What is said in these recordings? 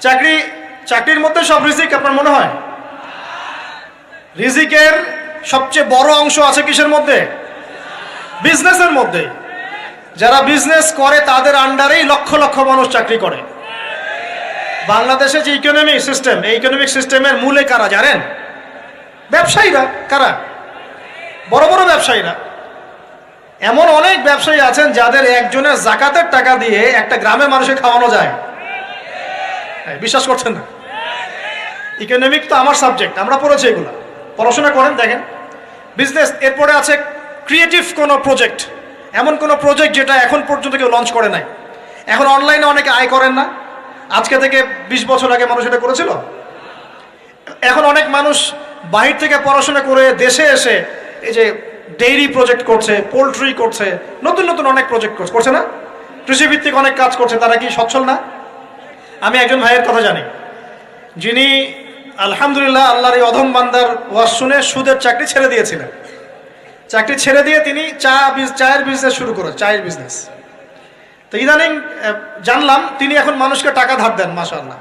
চাকরি, চাকরির মধ্যে সব রিজিক আপনার মনে হয়? রিজিকের সবচেয়ে বড় অংশ আছে কিসের মধ্যে? বিজনেসের মধ্যে। যারা বিজনেস করে তাদের আন্ডারেই লক্ষ লক্ষ মানুষ চাকরি করে। বাংলাদেশে যে ইকোনমিক সিস্টেম এই ইকোনমিক সিস্টেমের মূলে কারা জানেন? ব্যবসায়ীরা, কারা? বড় বড় ব্যবসায়ীরা। এমন অনেক ব্যবসায়ী আছেন যাদের একজনের জাকাতের টাকা দিয়ে একটা গ্রামের মানুষকে খাওয়ানো যায়। বিশ্বাস করছেন না? ইকোনমিক তো আমার সাবজেক্ট আমরা পড়েছি এগুলো। পড়াশোনা করেন, দেখেন। বিজনেস এরপরে আছে ক্রিয়েটিভ কোনো প্রজেক্ট এমন কোনো প্রজেক্ট যেটা এখন পর্যন্ত কেউ লঞ্চ করে নাই। এখন অনলাইনে অনেকে আয় করেন না। আজকে থেকে বিশ বছর আগে মানুষ এটা করেছিল? এখন অনেক মানুষ বাহির থেকে পড়াশোনা করে দেশে এসে এই যে ডেইরি প্রজেক্ট করছে পোলট্রি করছে, নতুন নতুন অনেক প্রজেক্ট করছে। করছে না? কৃষিভিত্তিক অনেক কাজ করছে, তারা কি সচ্ছল না? আমি একজন ভাইয়ের কথা জানি। যিনি আলহামদুলিল্লাহ আল্লাহর এই অধম বান্দার ওয়াজ শুনে সুদের চাকরি ছেড়ে দিয়েছিলেন। চাকরি ছেড়ে দিয়ে তিনি চা চায়ের বিজনেস শুরু করে চায়ের বিজনেস তো ইদানিং জানলাম, তিনি এখন মানুষকে টাকা ধার দেন, মাশাআল্লাহ।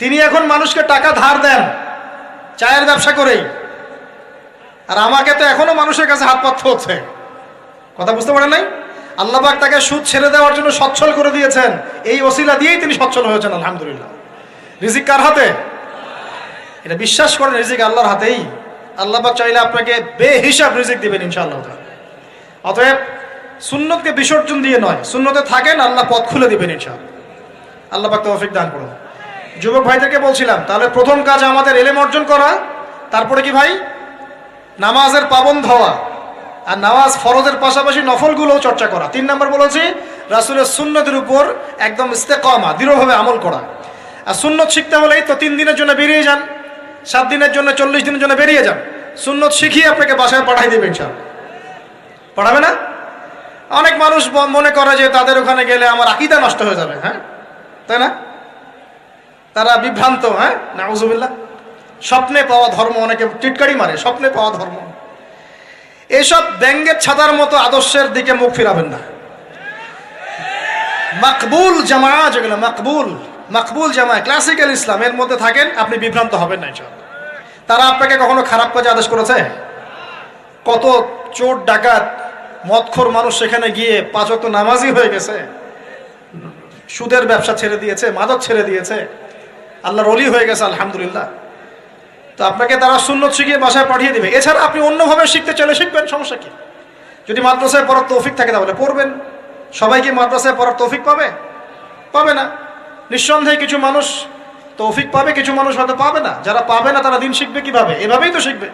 তিনি এখন মানুষকে টাকা ধার দেন, চায়ের ব্যবসা করেই। আর আমাকে তো এখনও মানুষের কাছে হাত পাততে হচ্ছে কথা বুঝতে পারেন নাই? আল্লাহবাক তাকে সুদ ছেড়ে দেওয়ার জন্য সচ্ছল করে দিয়েছেন। এই ওসিলা দিয়েই তিনি সচ্ছল হয়েছেন, আলহামদুলিল্লাহ। রিজিক কার হাতে? এটা বিশ্বাস করেন, রিজিক আল্লাহর হাতেই। আল্লাহবাক চাইলে আপনাকে বেহিসাব রিজিক দিবেন, ইনশাআল্লাহ। অতএব সুন্নতকে বিসর্জন দিয়ে নয়, সুন্নতে থাকেন, আল্লাহ পথ খুলে দিবেন, ইনশাআল্লাহ। আল্লাহ পাক তৌফিক দান করুন। যুবক ভাইদেরকে বলছিলাম, তাহলে প্রথম কাজ আমাদের এলেম অর্জন করা, তারপরে কি ভাই? নামাজের পাবন হওয়া। আর নামাজ ফরজের পাশাপাশি নফলগুলোও চর্চা করা। তিন নম্বর বলেছি, রাসুলের সুন্নতের উপর একদম ইস্তেকমা, দৃঢ়ভাবে আমল করা। আর সুন্নত শিখতে হলেই তো তিন দিনের জন্য বেরিয়ে যান, সাত দিনের জন্য, চল্লিশ দিনের জন্য বেরিয়ে যান। সুন্নত শিখিয়ে আপনাকে বাসায় পাঠাই দেবে ইনশাআল্লাহ। পড়াবে না? অনেক মানুষ মনে করে যে তাদের ওখানে গেলে আমার আকিদা নষ্ট হয়ে যাবে হ্যাঁ? তাই না? তারা বিভ্রান্ত হ্যাঁ? নাউজুবিল্লাহ। স্বপ্নে পাওয়া ধর্ম, অনেকে টিটকারি মারে, স্বপ্নে পাওয়া ধর্ম। এসব ব্যঙ্গের ছাতার মতো আদর্শের দিকে মুখ ফিরাবেন না। মাকবুল জামা যেগুলো মাকবুল মাকবুল জামা ক্লাসিক্যাল ইসলাম, এর মধ্যে থাকেন, আপনি বিভ্রান্ত হবেন না তারা আপনাকে কখনো খারাপ কাজে আদেশ করেছে? কত চোর, ডাকাত, মদখোর মানুষ সেখানে গিয়ে পাঁচ ওয়াক্ত নামাজি হয়ে গেছে, সুদের ব্যবসা ছেড়ে দিয়েছে, মাদক ছেড়ে দিয়েছে, আল্লাহর অলি হয়ে গেছে, আলহামদুলিল্লাহ। তো আপনাকে তারা সুন্নত শিখিয়ে বাসায় পাঠিয়ে দেবে। এছাড়া আপনি অন্যভাবে শিখতে চলে শিখবেন, সমস্যা কি? যদি মাদ্রাসায় পড়ার তৌফিক থাকে তাহলে পড়বেন। সবাই কি মাদ্রাসায় পড়ার তৌফিক পাবে? পাবে না। নিঃসন্দেহে কিছু মানুষ তৌফিক পাবে, কিছু মানুষ হয়তো পাবে না। যারা পাবে না, তারা দিন শিখবে কীভাবে? এভাবেই তো শিখবে।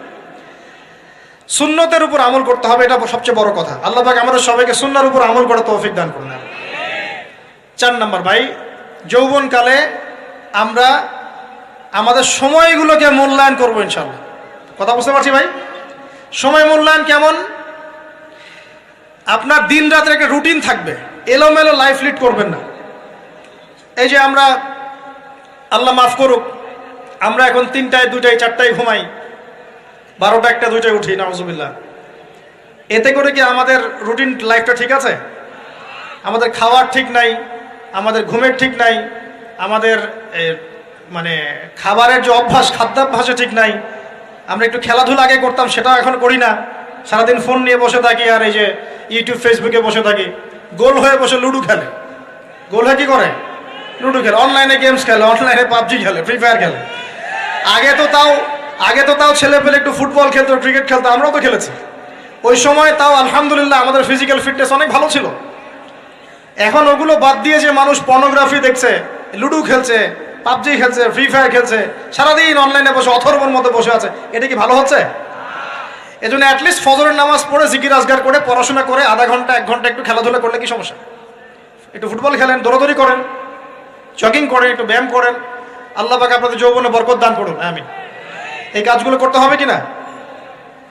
সুন্নতের উপর আমল করতে হবে, এটা সবচেয়ে বড় কথা। আল্লাহ পাক আমাদের সবাইকে সুন্নার উপর আমল করে তৌফিক দান করুন। চার নাম্বার ভাই, যৌবনকালে আমরা আমাদের সময়গুলোকে মূল্যায়ন করব ইনশাল্লাহ কথা বুঝতে পারছি ভাই? সময় মূল্যায়ন কেমন? আপনার দিন রাতের একটা রুটিন থাকবে। এলোমেলো লাইফ লিড করবেন না। এই যে আমরা, আল্লাহ মাফ করুক, আমরা এখন তিনটায় দুটায় চারটায় ঘুমাই। বারোটা একটা, দুইটায় উঠি, নাউজুবিল্লাহ। এতে করে কি আমাদের রুটিন লাইফটা ঠিক আছে? আমাদের খাওয়ার ঠিক নাই, আমাদের ঘুমের ঠিক নাই, আমাদের মানে খাবারের যে অভ্যাস, খাদ্যাভ্যাসও ঠিক নাই। আমরা একটু খেলাধুলা আগে করতাম, সেটাও এখন করি না। সারাদিন ফোন নিয়ে বসে থাকি আর এই যে ইউটিউব ফেসবুকে বসে থাকি। গোল হয়ে বসে লুডু খেলে। গোল হয়ে কি করে? লুডু খেলে। অনলাইনে গেমস খেলে অনলাইনে পাবজি খেলে ফ্রি ফায়ার খেলে। আগে তো তাও, আগে তো তাও ছেলে পেলে একটু ফুটবল খেলতো ক্রিকেট খেলতো, আমরাও তো খেলেছি। ওই সময় তাও আলহামদুলিল্লাহ আমাদের ফিজিক্যাল ফিটনেস অনেক ভালো ছিল। এখন ওগুলো বাদ দিয়ে যে মানুষ পর্নোগ্রাফি দেখছে, লুডো খেলছে পাবজি খেলছে ফ্রি ফায়ার খেলছে, সারাদিন অনলাইনে বসে, অথর্বর মতো বসে আছে। এটা কি ভালো হচ্ছে? এই জন্য অ্যাটলিস্ট ফজরের নামাজ পড়ে, জিকির আজগার করে, পড়াশোনা করে, আধা ঘণ্টা, এক ঘণ্টা একটু খেলাধুলা করলে কি সমস্যা? একটু ফুটবল খেলেন, দৌড়াদৌড়ি করেন জগিং করেন, একটু ব্যায়াম করেন, আল্লাহ পাকে আপনাদের যৌবনে বরকত দান করুন আমি এই কাজগুলো করতে হবে কি না?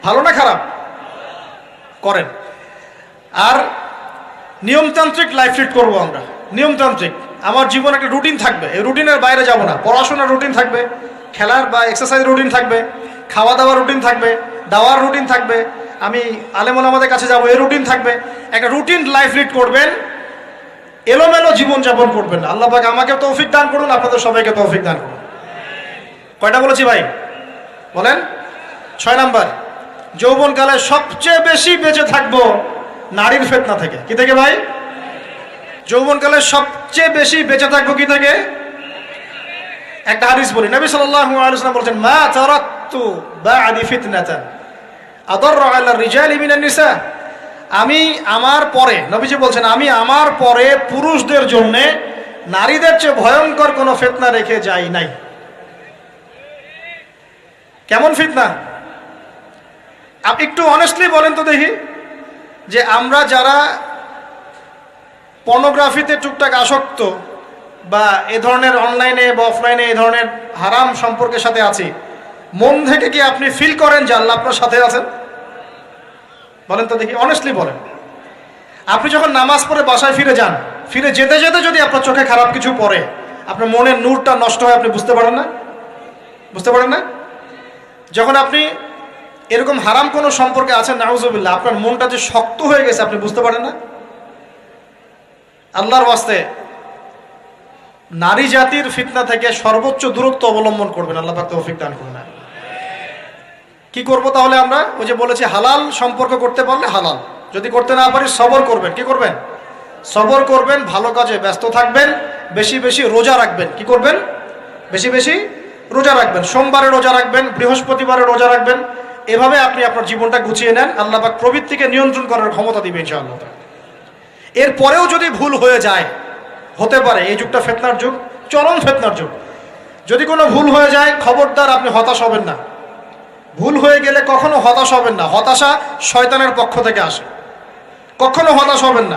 ভালো না খারাপ? করেন। আর নিয়মতান্ত্রিক লাইফ লিড করব আমরা। নিয়মতান্ত্রিক। আমার জীবন একটা রুটিন থাকবে। এই রুটিনের বাইরে যাব না। পড়াশোনার রুটিন থাকবে, খেলার বা এক্সারসাইজ রুটিন থাকবে খাওয়া দাওয়ার রুটিন থাকবে, দাওয়ার রুটিন থাকবে, আমি আলেমন আমাদের কাছে যাব, এই রুটিন থাকবে। একটা রুটিন লাইফ লিড করবেন, এলোমেলো জীবনযাপন করবেন আল্লাহ পাক আমাকে তৌফিক দান করুন, আপনাদের সবাইকে তৌফিক দান করুন। কয়টা বলেছি ভাই? বলেন। ছয় নাম্বার, যৌবনকালে সবচেয়ে বেশি বেঁচে থাকব নারীর ফেতনা থেকে। কি থেকে ভাই? যৌবনকালে সবচেয়ে বেশি বেঁচে থাকব কি থেকে? একটা হাদিস বলি। নবী সাল্লাল্লাহু আলাইহি ওয়াসাল্লাম বলেছেন, মা তারাকতু বা'দি ফিতনাতান আদাররু আলা রিজালি মিনান নিসা। আমি আমার পরে, নবীজি বলছেন, আমি আমার পরে পুরুষদের জন্য নারীদের চেয়ে ভয়ঙ্কর কোনো ফিতনা রেখে যাই নাই। কেমন ফিতনা? আপনি একটু অনেস্টলি বলেন তো দেখি যে আমরা যারা পর্নোগ্রাফিতে টুকটাক আসক্ত বা এ ধরনের অনলাইনে বা অফলাইনে এই ধরনের হারাম সম্পর্কের সাথে আছি, মন থেকে কি আপনি ফিল করেন যে আল্লাহ আপনার সাথে আছেন? বলেন তো দেখি অনেস্টলি বলেন। আপনি যখন নামাজ পড়ে বাসায় ফিরে যান, ফিরে যেতে যেতে যদি আপনার চোখে খারাপ কিছু পড়ে, আপনার মনের নূরটা নষ্ট হয়, আপনি বুঝতে পারেন না? বুঝতে পারেন না? যখন আপনি এরকম হারাম কোনো সম্পর্কে আছেন, নাউজুবিল্লাহ, আপনার মনটা যে শক্ত হয়ে গেছে, আপনি বুঝতে পারেন না? আল্লাহর ওয়াস্তে নারী জাতির ফিতনা থেকে সর্বোচ্চ দূরত্ব অবলম্বন করবেন, আল্লাহ তৌফিক দান করুন কি করব তাহলে আমরা? ওই যে বলেছি, হালাল সম্পর্ক করতে পারলে হালাল। যদি করতে না পারি, সবর করবেন। কি করবেন? সবর করবেন, ভালো কাজে ব্যস্ত থাকবেন, বেশি বেশি রোজা রাখবেন। কি করবেন? বেশি বেশি রোজা রাখবেন। সোমবারে রোজা রাখবেন, বৃহস্পতিবারে রোজা রাখবেন। এভাবে আপনি আপনার জীবনটা গুছিয়ে নেন। আল্লাহ পাক প্রবৃত্তিকে নিয়ন্ত্রণ করার ক্ষমতা দিবে ইনশাআল্লাহ। এরপরেও যদি ভুল হয়ে যায়, হতে পারে, এই যুগটা ফেতনার যুগ, চরম ফেতনার যুগ। যদি কোনো ভুল হয়ে যায়, খবরদার আপনি হতাশ হবেন না। ভুল হয়ে গেলে কখনো হতাশ হবেন না। হতাশা শয়তানের পক্ষ থেকে আসে। কখনো হতাশ হবেন না।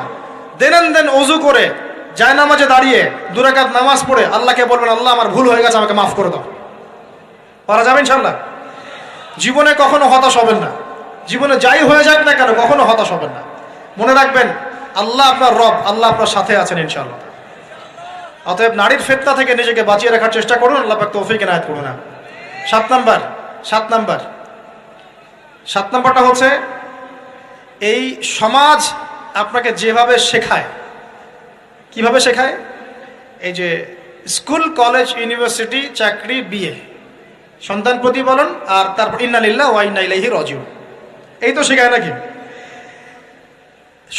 দেনেন দেন অজু করে যায় নামাজে দাঁড়িয়ে দুরাকাত নামাজ পড়ে আল্লাহকে বলবেন, আল্লাহ, আমার ভুল হয়ে গেছে, আমাকে মাফ করে দাও। পারা যাবেন ইনশাল্লাহ জীবনে কখনো হতাশ হবেন না। জীবনে যাই হয়ে যাক না কেন, কখনো হতাশ হবেন না। মনে রাখবেন আল্লাহ আপনার রব, আল্লাহ আপনার সাথে আছেন ইনশাল্লাহ অতএব নারীর ফেতনা থেকে নিজেকে বাঁচিয়ে রাখার চেষ্টা করুন, আল্লাহ পাক তৌফিক এনায়ত করুন সাত নাম্বার সাত নাম্বার। সাত নাম্বারটা হচ্ছে, এই সমাজ আপনাকে যেভাবে শেখায়, কীভাবে শেখায়? এই যে স্কুল, কলেজ, ইউনিভার্সিটি, চাকরি, বিয়ে। সন্তান প্রতিপালন আর তারপর ইন্নালিল্লাহ ওয়া ইন্না ইলাইহি রাজিউন। এই তো শেখায় নাকি?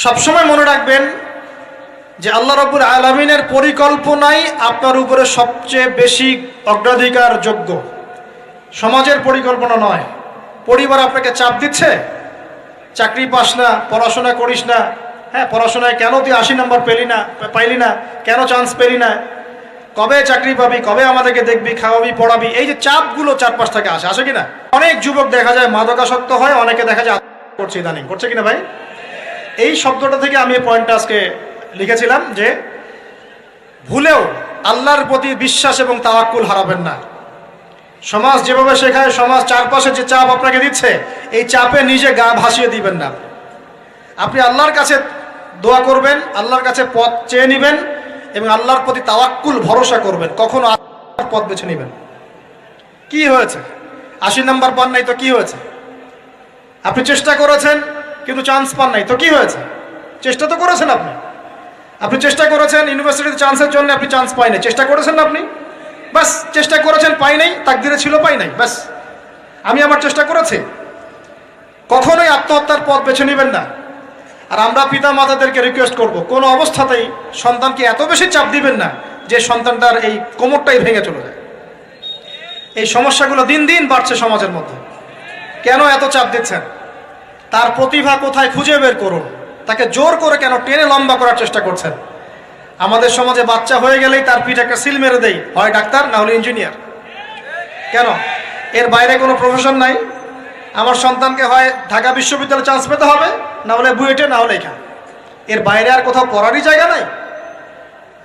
সবসময় মনে রাখবেন যে আল্লাহ রব্বুল আলমিনের পরিকল্পনাই আপনার উপরে সবচেয়ে বেশি অগ্রাধিকার যোগ্য সমাজের পরিকল্পনা নয়। পরিবার আপনাকে চাপ দিচ্ছে, চাকরি পাস না, পড়াশোনা করিস না হ্যাঁ পড়াশোনায় কেন তুই আশি নম্বর পেলি না, পাইলি না, কেন চান্স পেলি না? কবে চাকরি পাবি, কবে আমাদেরকে দেখবি, খাওয়াবি, পড়াবি, এই যে চাপগুলো চারপাশ থেকে আসে আসে কিনা? অনেক যুবক দেখা যায় মাদকাসক্ত হয়, অনেকে দেখা যায় করছে ইদানিং। করছে কিনা ভাই? এই শব্দটা থেকে আমি পয়েন্টটা আজকে লিখেছিলাম যে, ভুলেও আল্লাহর প্রতি বিশ্বাস এবং তাওয়াক্কুল হারাবেন না। সমাজ যেভাবে শেখায়, সমাজ চারপাশে যে চাপ আপনাকে দিচ্ছে, এই চাপে নিজে গা ভাসিয়ে দিবেন না। আপনি আল্লাহর কাছে দোয়া করবেন, আল্লাহর কাছে পথ চেয়ে নেবেন এবং আল্লাহর প্রতি তাওয়াক্কুল, ভরসা করবেন। কখনো আল্লাহর পথ বেছে নেবেন কি হয়েছে? আশি নাম্বার পান নাই তো কি হয়েছে? আপনি চেষ্টা করেছেন কিন্তু চান্স পান নাই। তো কি হয়েছে? চেষ্টা তো করেছেন আপনি। আপনি চেষ্টা করেছেন ইউনিভার্সিটিতে চান্সের জন্য আপনি চান্স পাই নাই। চেষ্টা করেছেন আপনি? বাস, চেষ্টা করেছেন, পাই নাই, তাকদিরে ছিল, পাই নাই ব্যাস আমি আমার চেষ্টা করেছি। কখনোই আত্মহত্যার পথ বেছে নেবেন না। আর আমরা পিতা মাতাদেরকে রিকোয়েস্ট করব, কোনো অবস্থাতেই সন্তানকে এত বেশি চাপ দিবেন না যে সন্তানটার এই কোমরটাই ভেঙে চলে যায়। এই সমস্যাগুলো দিন দিন বাড়ছে সমাজের মধ্যে। কেন এত চাপ দিচ্ছেন? তার প্রতিভা কোথায় খুঁজে বের করুন। তাকে জোর করে কেন টেনে লম্বা করার চেষ্টা করছেন? আমাদের সমাজে বাচ্চা হয়ে গেলেই তার পিঠ একটা সিল মেরে দেই। হয় ডাক্তার, না হলে ইঞ্জিনিয়ার। কেন? এর বাইরে কোনো প্রফেশন নাই। আমার সন্তানকে হয় ঢাকা বিশ্ববিদ্যালয়ে চান্স পেতে হবে, না হলে বুয়েটে, না হলে এখানে। এর বাইরে আর কোথাও পড়ারই জায়গা নাই।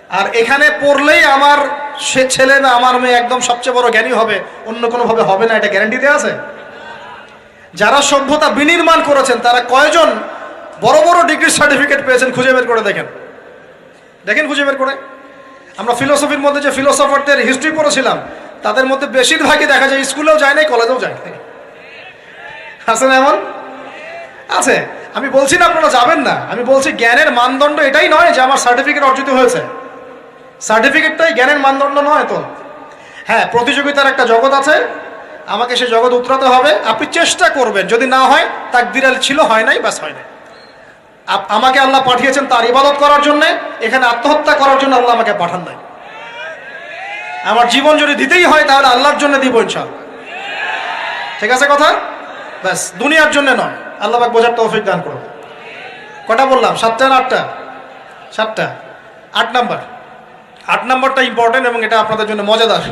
আর এখানে পড়লেই আমার সে ছেলে না আমার মেয়ে একদম সবচেয়ে বড় জ্ঞানী হবে, অন্য কোনোভাবে হবে না, এটা গ্যারান্টি দেওয়া আছে? যারা সভ্যতা বিনির্মাণ করেছেন, তারা কয়জন বড় বড় ডিগ্রি সার্টিফিকেট পেয়েছেন খুঁজে বের করে দেখেন? দেখেন খুঁজে বের করে? আমরা ফিলোসফির মধ্যে যে ফিলোসফারদের হিস্ট্রি পড়েছিলাম, তাদের মধ্যে বেশিরভাগই দেখা যায় স্কুলেও যায় নাই কলেজেও যায় নাই। আছে না এমন? আছে। আমি বলছি না আপনারা যাবেন না। আমি বলছি জ্ঞানের মানদণ্ড এটাই নয় যে আমার সার্টিফিকেট অর্জিত হয়েছে। সার্টিফিকেটটাই জ্ঞানের মানদণ্ড নয় তো। হ্যাঁ প্রতিযোগিতার একটা জগৎ আছে। আমাকে সে জগৎ উতরাতে হবে, আপনি চেষ্টা করবেন। যদি না হয়, তাকদিরাল ছিল, হয় নাই ব্যাস হয় নাই। আমাকে আল্লাহ পাঠিয়েছেন তার ইবাদত করার জন্য, এখানে আত্মহত্যা করার জন্য আল্লাহ আমাকে পাঠান নাই। আমার জীবন যদি দিতেই হয়, তাহলে আল্লাহর জন্য দিব ইনশাল ঠিক আছে কথা? ব্যাস দুনিয়ার জন্য নয়। আল্লাহ পাক বোঝার তৌফিক দান করুন। কটা বললাম? সাতটা না আটটা? সাতটা। আট নাম্বার। আট নাম্বারটা ইম্পর্টেন্ট এবং এটা আপনাদের জন্য মজাদার।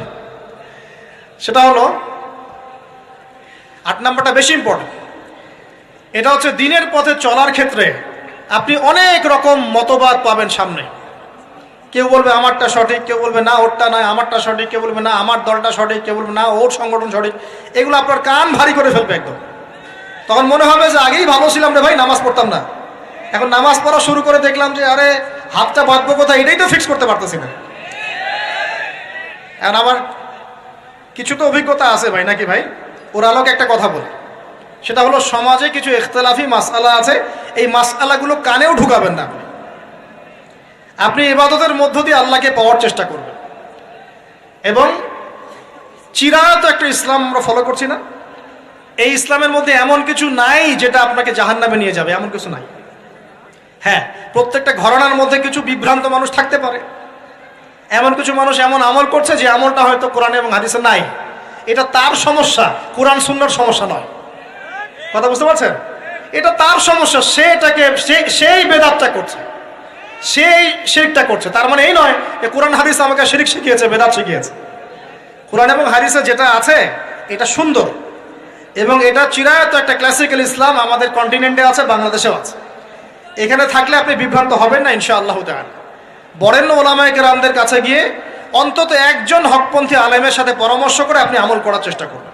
সেটা হলো আট নাম্বারটা বেশি ইম্পর্টেন্ট এটা হচ্ছে দিনের পথে চলার ক্ষেত্রে আপনি অনেক রকম মতবাদ পাবেন সামনে। কেউ বলবে আমারটা সঠিক, কেউ বলবে না ওরটা নয়, আমারটা সঠিক, কেউ বলবে না আমার দলটা সঠিক, কেউ বলবে না ওর সংগঠন সঠিক। এগুলো আপনার কান ভারী করে ফেলবে একদম। তখন মনে হবে যে আগেই ভালো ছিলাম রে ভাই, নামাজ পড়তাম না। এখন নামাজ পড়া শুরু করে দেখলাম যে, আরে, হাতটা বাঁধবো কোথায়? এটাই তো ফিক্স করতে পারতেছি না। এখন আমার কিছু তো অভিজ্ঞতা আছে ভাই, নাকি ভাই? ওর আলোকে একটা কথা বলি। সেটা হলো সমাজে কিছু ইখতলাফি মাসআলা আছে, এই মাসআলাগুলো কানেও ঢুকাবেন না আপনি। আপনি ইবাদতের মধ্য দিয়ে আল্লাহকে পাওয়ার চেষ্টা করবেন। এবং চিরায়ত একটা ইসলাম আমরা ফলো করছি না। এই ইসলামের মধ্যে এমন কিছু নাই যেটা আপনাকে জাহান্নামে নিয়ে যাবে, এমন কিছু নাই। হ্যাঁ প্রত্যেকটা ঘরানার মধ্যে কিছু বিভ্রান্ত মানুষ থাকতে পারে। এমন কিছু মানুষ এমন আমল করছে যে আমলটা হয়তো কোরআন এবং হাদিসে নাই। এটা তার সমস্যা, কোরআন সুন্নার সমস্যা নয়। কথা বুঝতে পারছেন? এটা তার সমস্যা, সে এটাকে সেই বেদাতটা করছে। সেই শিরকটা করছে। তার মানে এই নয় যে কোরআন, হাদিস আমাকে শিরিক শিখিয়েছে, বেদাত শিখিয়েছে। কোরআন এবং হাদিসে যেটা আছে, এটা সুন্দর। এবং এটা চিরায়ত একটা ক্লাসিক্যাল ইসলাম আমাদের কন্টিনেন্টে আছে, বাংলাদেশেও আছে। এখানে থাকলে আপনি বিভ্রান্ত হবেন না ইনশা আল্লাহ তাআলা। বরেণ্য ওলামায় কেরামদের কাছে গিয়ে অন্তত একজন হকপন্থী আলেমের সাথে পরামর্শ করে আপনি আমল করার চেষ্টা করবেন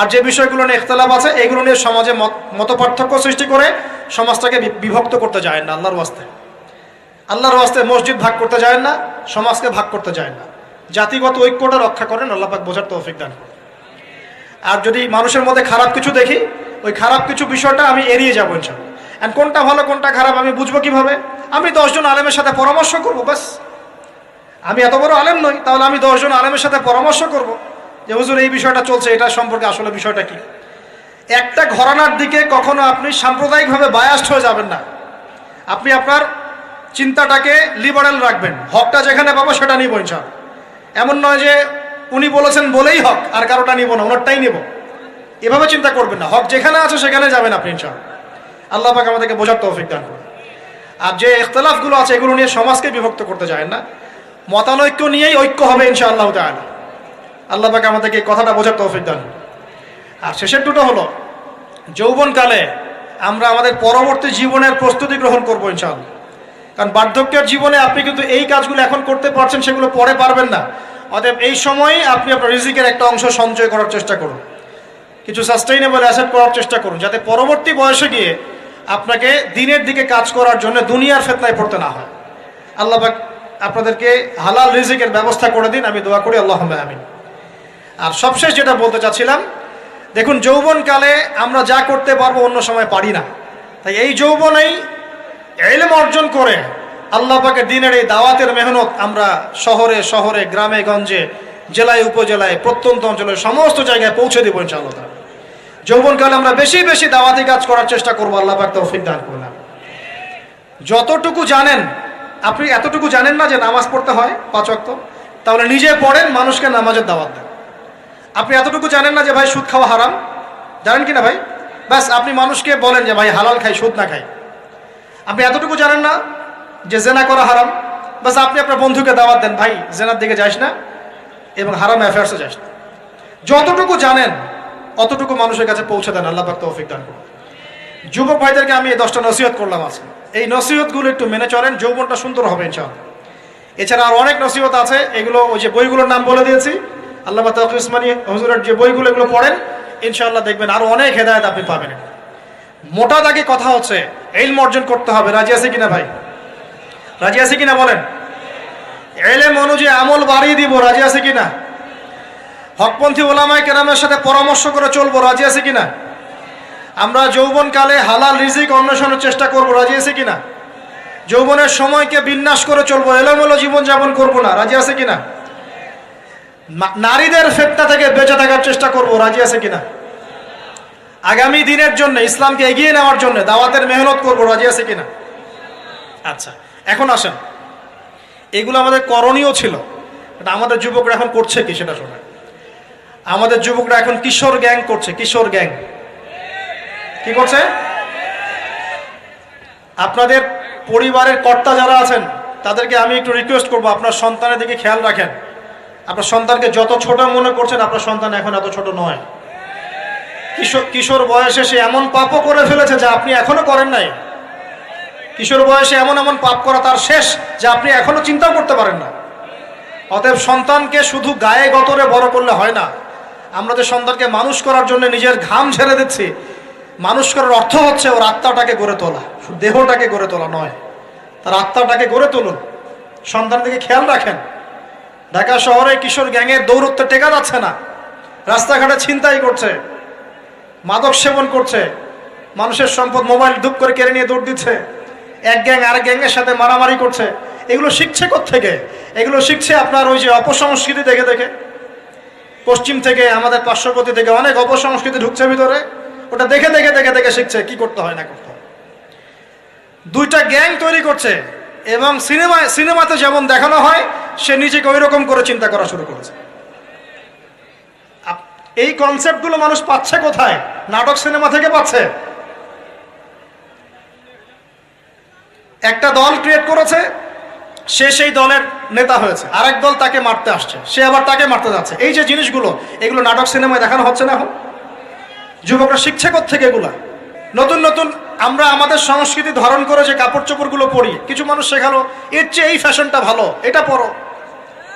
আর যে বিষয়গুলো নিয়ে ইখতলাফ আছে, এগুলো নিয়ে সমাজে মত পার্থক্য সৃষ্টি করে সমাজটাকে বিভক্ত করতে যায় না, আল্লাহর ওয়াস্তে। আল্লাহর ওয়াস্তে মসজিদ ভাগ করতে যায় না, সমাজকে ভাগ করতে যায় না। জাতিগত ঐক্যটা রক্ষা করেন, আল্লাহ পাক বোঝার তৌফিক দান আর যদি মানুষের মধ্যে খারাপ কিছু দেখি, ওই খারাপ কিছু বিষয়টা আমি এড়িয়ে যাব ইনশাল্লাহ অ্যান্ড কোনটা ভালো, কোনটা খারাপ আমি বুঝব কীভাবে? আমি দশজন আলেমের সাথে পরামর্শ করব, ব্যাস। আমি এত বড় আলেম নই, তাহলে আমি দশজন আলেমের সাথে পরামর্শ করব যে, হুজুর, এই বিষয়টা চলছে, এটা সম্পর্কে আসলে বিষয়টা কি? একটা ঘরানার দিকে কখনো আপনি সাম্প্রদায়িকভাবে বায়াস্ট হয়ে যাবেন না। আপনি আপনার চিন্তাটাকে লিবারেল রাখবেন। হকটা যেখানে পাবো সেটা নিব ইনশাল এমন নয় যে উনি বলেছেন বলেই হক, আর কারোটা নিব না, ওনারটাই নিব। এভাবে চিন্তা করবেন না। হক যেখানে আছে সেখানে যাবেন আপনি ইনশাল আল্লাহ পাক আমাদেরকে বোঝার তৌফিক দান করুন। আর যে ইখতলাফগুলো আছে, এগুলো নিয়ে সমাজকে বিভক্ত করতে যায় না। মতানৈক্য নিয়েই ঐক্য হবে ইনশা আল্লাহ তাআলা। আল্লাহ পাক আমাদেরকে কথাটা বোঝার তৌফিক দান আর শেষের দুটো হলো, যৌবনকালে আমরা আমাদের পরবর্তী জীবনের প্রস্তুতি গ্রহণ করব ইনশাআল্লাহ। কারণ বার্ধক্যের জীবনে আপনি কিন্তু এই কাজগুলো এখন করতে পারছেন, সেগুলো পরে পারবেন না। অতএব এই সময়েই আপনি আপনার রিজিকের একটা অংশ সঞ্চয় করার চেষ্টা করুন। কিছু সাস্টেইনেবল অ্যাসেট করার চেষ্টা করুন, যাতে পরবর্তী বয়সে গিয়ে আপনাকে দিনের দিকে কাজ করার জন্য দুনিয়ার ফেতনায় পড়তে না হয়। আল্লাহ আপনাদেরকে হালাল রিজিকের ব্যবস্থা করে দিন, আমি দোয়া করি আল্লাহ আমিন। আর সবশেষ যেটা বলতে চাচ্ছিলাম, দেখুন, যৌবনকালে আমরা যা করতে পারব অন্য সময় পারি না। তাই এই যৌবনেই এলম অর্জন করে আল্লাহ পাকের দিনের এই দাওয়াতের মেহনত আমরা শহরে শহরে, গ্রামে, গঞ্জে, জেলায়, উপজেলায়, প্রত্যন্ত অঞ্চলে, সমস্ত জায়গায় পৌঁছে দেবো ইনশাআল্লাহ। যৌবনকালে আমরা বেশি বেশি দাওয়াতি কাজ করার চেষ্টা করব, আল্লাহ পাক তৌফিক দান করলাম যতটুকু জানেন আপনি এতটুকু জানেন না যে নামাজ পড়তে হয় পাঁচ ওয়াক্ত? তাহলে নিজে পড়েন, মানুষকে নামাজের দাওয়াত দেন। আপনি এতটুকু জানেন না যে ভাই সুদ খাওয়া হারাম? জানেন কি না ভাই? ব্যাস, আপনি মানুষকে বলেন যে ভাই হালাল খাই, সুদ না খাই। আপনি এতটুকু জানেন না যে জেনা করা হারাম? ব্যাস, আপনি আপনার বন্ধুকে দাওয়াত দেন, ভাই, জেনার দিকে যাস না এবং হারাম অ্যাফেয়ার্সে যাস না। যতটুকু জানেন, অতটুকু মানুষের কাছে পৌঁছে দেন, আল্লাহ পাক তৌফিক দান করুন। যুবক ভাইদেরকে আমি এই দশটা নসিহত করলাম আজকে। এই নসিহতগুলো একটু মেনে চলেন, যৌবনটা সুন্দর হবে ইনশাআল্লাহ। এছাড়া আর অনেক নসিহত আছে, এগুলো ওই যে বইগুলোর নাম বলে দিয়েছি। আল্লাহ তাউক ইসমানী হজুরের যে বইগুলো এগুলো পড়েন, ইনশাআল্লাহ দেখবেন আরও অনেক হেদায়ত আপনি পাবেন। মোটা দাগে কথা হচ্ছে এলম অর্জন করতে হবে। রাজি আছে কিনা ভাই? রাজি আছে কিনা বলেন? এলেম অনুযায়ী আমল বাড়িয়ে দিব, রাজি আছে কিনা? হকপন্থী ওলামায় কেরামের সাথে পরামর্শ করে চলবো, রাজি আছে কিনা? আমরা যৌবনকালে হালাল রিজিক অন্বেষণের চেষ্টা করব, রাজি আছে কিনা? যৌবনের সময়কে বিন্যাস করে চলবো, এলোমেলো জীবনযাপন করব না, রাজি আছে কিনা? নারীদের ফেতনা থেকে বেঁচে থাকার চেষ্টা করব, রাজি আছে কিনা? আগামী দিনের জন্য, ইসলামকে এগিয়ে নেওয়ার জন্য দাওয়াতের মেহনত করব, রাজি আছে কিনা? আচ্ছা এখন আসেন। এগুলো আমাদের করণীয় ছিল, এটা আমাদের যুবকরা এখন করছে কি সেটা শোনেন। আমাদের যুবকরা এখন কিশোর গ্যাং করছে, কিশোর গ্যাং। কি করছে? আপনাদের পরিবারের কর্তা যারা আছেন, তাদেরকে আমি একটু রিকোয়েস্ট করব, আপনার সন্তানের দিকে খেয়াল রাখেন। আপনার সন্তানকে যত ছোট মনে করছেন, আপনার সন্তান এখন এত ছোট নয়। কিশোর কিশোর বয়সে সে এমন পাপও করে ফেলেছে যা আপনি এখনও করেন নাই। কিশোর বয়সে এমন এমন পাপ করা তার শেষ যা আপনি এখনও চিন্তাও করতে পারেন না। অতএব সন্তানকে শুধু গায়ে গতরে বড় করলে হয় না। আমরা যে সন্তানকে মানুষ করার জন্য নিজের ঘাম ছেড়ে দিচ্ছি মানুষ করার অর্থ হচ্ছে ওর আত্মাটাকে গড়ে তোলা। দেহটাকে গড়ে তোলা নয়, তার আত্মাটাকে গড়ে তুলুন। সন্তান দিকে খেয়াল রাখেন। ঢাকা শহরে কিশোর গ্যাংয়ের দৌরত্ব টেকা যাচ্ছে না। রাস্তাঘাটে ছিনতাই করছে, মাদক সেবন করছে, মানুষের সম্পদ মোবাইল ধূপ করে কেড়ে নিয়ে দৌড় দিচ্ছে। এক গ্যাং আরেক গ্যাংয়ের সাথে মারামারি করছে। এগুলো শিখছে থেকে এগুলো শিখছে আপনার ওই যে অপসংস্কৃতি দেখে দেখে। পশ্চিম থেকে আমাদের পার্শ্ববর্তী থেকে অনেক অপসংস্কৃতি ঢুকছে ভিতরে। ওটা দেখে দেখে দেখে দেখে শিখছে, কি করতে হয়, না করতে হয়। দুইটা গ্যাং তৈরি করছে এবং সিনেমায় সিনেমাতে যেমন দেখানো হয়, সে নিজেকে ওই রকম করে চিন্তা করা শুরু করেছে। এই কনসেপ্টগুলো মানুষ পাচ্ছে কোথায়? নাটক সিনেমা থেকে পাচ্ছে। একটা দল ক্রিয়েট করেছে, সে সেই দলের নেতা হয়েছে। আরেক দল তাকে মারতে আসছে, সে আবার তাকে মারতে যাচ্ছে। এই যে জিনিসগুলো, এগুলো নাটক সিনেমায় দেখানো হচ্ছে না এখন। যুবকরা শিখছে থেকে এগুলা? নতুন নতুন আমরা আমাদের সংস্কৃতি ধারণ করে যে কাপড় চোপড়গুলো পরি, কিছু মানুষ শেখালো, এর চেয়ে এই ফ্যাশনটা ভালো, এটা পরো।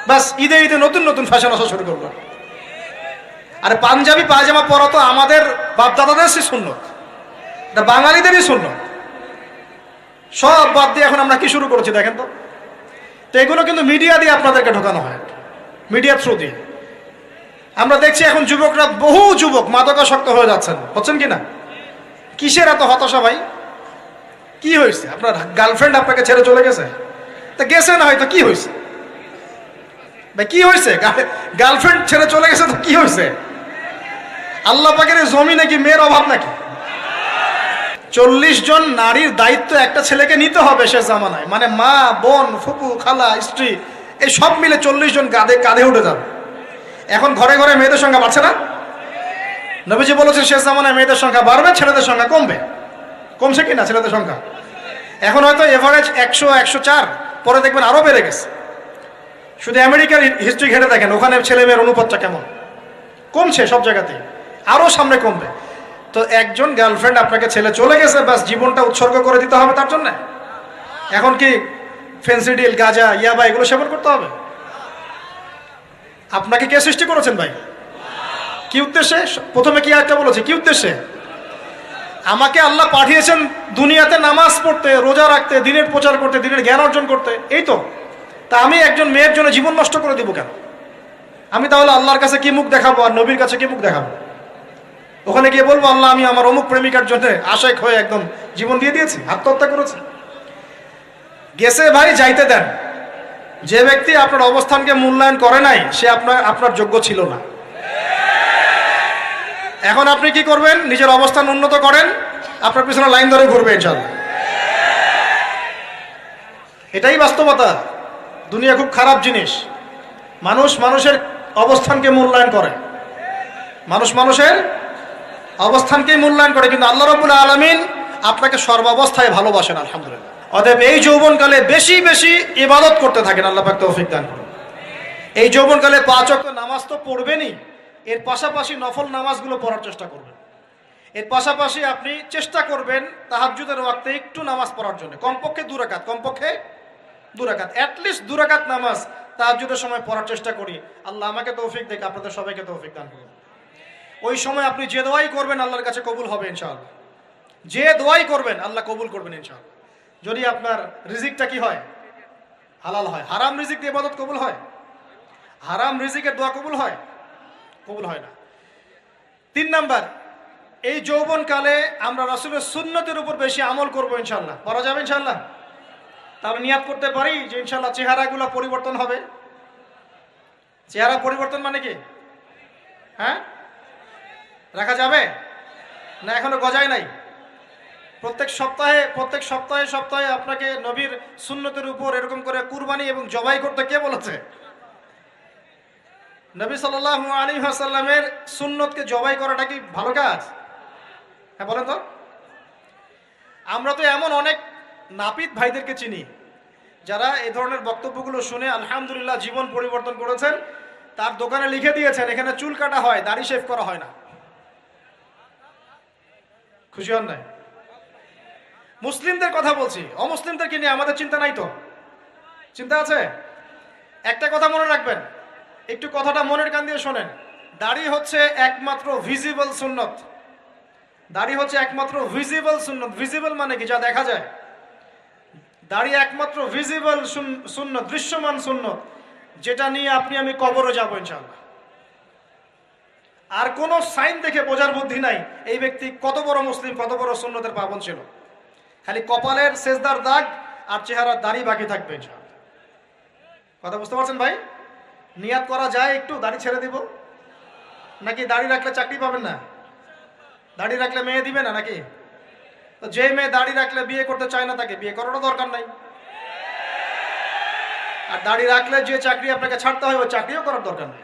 ব্যাস, ঈদে ঈদে নতুন নতুন ফ্যাশন আসা শুরু করল। আর পাঞ্জাবি পায়জামা পরা তো আমাদের বাপদাদাদেরই শূন্য এটা বাঙালিদেরই শূন্য সব বাদ দিয়ে এখন আমরা কি শুরু করেছি দেখেন তো? তো এগুলো কিন্তু মিডিয়া দিয়ে আপনাদেরকে ঢোকানো হয় মিডিয়া থ্রু দিয়ে। আমরা দেখছি এখন যুবকরা বহু যুবক মাদকাসক্ত হয়ে যাচ্ছেন। হচ্ছেন কি না? কিসের এত হতাশা ভাই? কি হয়েছে? আপনার গার্লফ্রেন্ড আপনাকে ছেড়ে চলে গেছে? তা গেছে না হয়তো, কি হয়েছে? ভাই, কি হয়েছে? গার্লফ্রেন্ড ছেড়ে চলে গেছে তো কি হয়েছে? আল্লাহ পাকের জমি নাকি মেয়ের অভাব নাকি? চল্লিশ জন নারীর দায়িত্ব একটা ছেলেকে নিতে হবে সে জামানায়। মানে মা, বোন, ফুপু, খালা, স্ত্রী, এই সব মিলে চল্লিশ জন কাঁধে কাঁধে উঠে যাবে। এখন ঘরে ঘরে মেয়েদের সংখ্যা বাড়ছে না? নবীজি বলেছেন, শেষ জামানায় মেয়েদের সংখ্যা বাড়বে, ছেলেদের সংখ্যা কমবে। কমছে কি না ছেলেদের সংখ্যা? এখন হয়তো এভারেজ একশো একশো চার, পরে দেখবেন আরও বেড়ে গেছে। শুধু আমেরিকার হিস্ট্রি ঘেটে দেখেন, ওখানে ছেলে মেয়ের অনুপাতটা কেমন? কমছে সব জায়গাতেই আরও সামনে কমবে। তো একজন গার্লফ্রেন্ড আপনাকে ছেলে চলে গেছে, ব্যাস জীবনটা উৎসর্গ করে দিতে হবে তার জন্য। এখন কি ফেন্সিডিল গাজা, ইয়াবা এগুলো সেবন করতে হবে? আপনাকে কে সৃষ্টি করেছেন ভাই? কি উদ্দেশ্যে? প্রথমে কি একটা বলেছে? কি উদ্দেশ্যে? আমাকে আল্লাহ পাঠিয়েছেন দুনিয়াতে নামাজ পড়তে, রোজা রাখতে, দিনের প্রচার করতে, দিনের জ্ঞান অর্জন করতে। এই তো। তা আমি একজন মেয়ের জন্য জীবন নষ্ট করে দিব কেন? আমি তাহলে আল্লাহর কাছে কি মুখ দেখাবো আর নবীর কাছে কি মুখ দেখাবো? ওখানে গিয়ে বলব, আল্লাহ, আমি আমার অমুক প্রেমিকার জন্য আশেক হয়ে একদম জীবন দিয়ে দিয়েছি, আত্মহত্যা করেছি। গেছে ভাই, যাইতে দেন। যে ব্যক্তি আপনার অবস্থানকে মূল্যায়ন করে নাই, সে আপনার আপনার যোগ্য ছিল না। এখন আপনি কি করবেন? নিজের অবস্থান উন্নত করেন, আপনার পিছনে লাইন ধরে ঘুরবে ইনশাল্লাহ এটাই বাস্তবতা। দুনিয়া খুব খারাপ জিনিস। মানুষ মানুষের অবস্থানকে মূল্যায়ন করে। মানুষ মানুষের অবস্থানকেই মূল্যায়ন করে, কিন্তু আল্লাহ রবুল আলমিন আপনাকে সর্বাবস্থায় ভালোবাসেন, আলহামদুলিল্লাহ। অতএব এই যৌবনকালে বেশি বেশি ইবাদত করতে থাকেন, আল্লাহ পাক তৌফিক দান করুন। এই যৌবনকালে পাঁচ অক্ট নামাজ তো পড়বেনই, এর পাশাপাশি নফল নামাজগুলো পড়ার চেষ্টা করবেন। এর পাশাপাশি আপনি চেষ্টা করবেন তাহাজ্জুদের ওয়াক্তে একটু নামাজ পড়ার জন্য। কমপক্ষে দুরাকাত কমপক্ষে দুরাকাত অ্যাটলিস্ট দুরাকাত নামাজ তাহাজ্জুদের সময় পড়ার চেষ্টা করি। আল্লাহ আমাকে তৌফিক দেখে, আপনাদের সবাইকে তৌফিক দান করুন। ওই সময় আপনি যে দোয়াই করবেন, আল্লাহর কাছে কবুল হবে ইনশাআল্লাহ। যে দোয়াই করবেন, আল্লাহ কবুল করবেন ইনশাআল্লাহ। যদি আপনার রিজিকটা কি হয়? হালাল হয়। হারাম রিজিক দিয়ে ইবাদত কবুল হয়? হারাম রিজিকের দোয়া কবুল হয়? কবুল হয় না। তিন নাম্বার, এই যৌবনকালে আমরা রাসুলের সুন্নতের উপর বেশি আমল করব ইনশাল্লাহ করা যাবে ইনশাল্লাহ তাহলে নিয়াত করতে পারি যে ইনশাল্লাহ চেহারাগুলো পরিবর্তন হবে। চেহারা পরিবর্তন মানে কি? হ্যাঁ? রাখা যাবে? না, এখনও গজায় নাই? প্রত্যেক সপ্তাহে প্রত্যেক সপ্তাহে সপ্তাহে আপনাকে নবীর সুন্নতের উপর এরকম করে কুরবানি এবং জবাই করতে কে বলেছে? নবী সাল্লাহ আলী হাসাল্লামের সুন্নতকে জবাই করাটা কি ভালো কাজ? হ্যাঁ বলেন তো। আমরা তো এমন অনেক নাপিত ভাইদেরকে চিনি, যারা এই ধরনের বক্তব্যগুলো শুনে আলহামদুলিল্লাহ জীবন পরিবর্তন করেছেন, তার দোকানে লিখে দিয়েছেন, এখানে চুল কাটা হয়, দাড়ি শেভ করা হয় না। খুশি হন নাই? মুসলিমদের কথা বলছি, অমুসলিমদেরকে নিয়ে আমাদের চিন্তা নাই তো। চিন্তা আছে? একটা কথা মনে রাখবেন, একটু কথাটা মনের কান দিয়ে শোনেন। দাড়ি হচ্ছে একমাত্র ভিজিবল সুন্নত। দাড়ি হচ্ছে একমাত্র ভিজিবল সুন্নত। ভিজিবল মানে কি? যা দেখা যায়। দাড়ি একমাত্র ভিজিবল শূন্য দৃশ্যমান শূন্য যেটা নিয়ে আপনি, আমি কবরে যাব ইনশাআল্লাহ। আর কোনো সাইন দেখে বোঝার বুদ্ধি নাই, এই ব্যক্তি কত বড় মুসলিম, কত বড় সুন্নতের পাবন ছিল। খালি কপালের সেজদার দাগ আর চেহারার দাড়ি বাকি থাকবে কথা বুঝতে পারছেন ভাই? নিয়াত করা যায় একটু, দাড়ি ছেড়ে দিব? নাকি দাড়ি রাখলে চাকরি পাবেন না? দাড়ি রাখলে মেয়ে দিবে না নাকি? তো যে মেয়ে দাড়ি রাখলে বিয়ে করতে চায় না তাকে বিয়ে করারও দরকার নাই। আর দাড়ি রাখলে যে চাকরি আপনাকে ছাড়তে হয়, ওই চাকরিও করার দরকার নেই।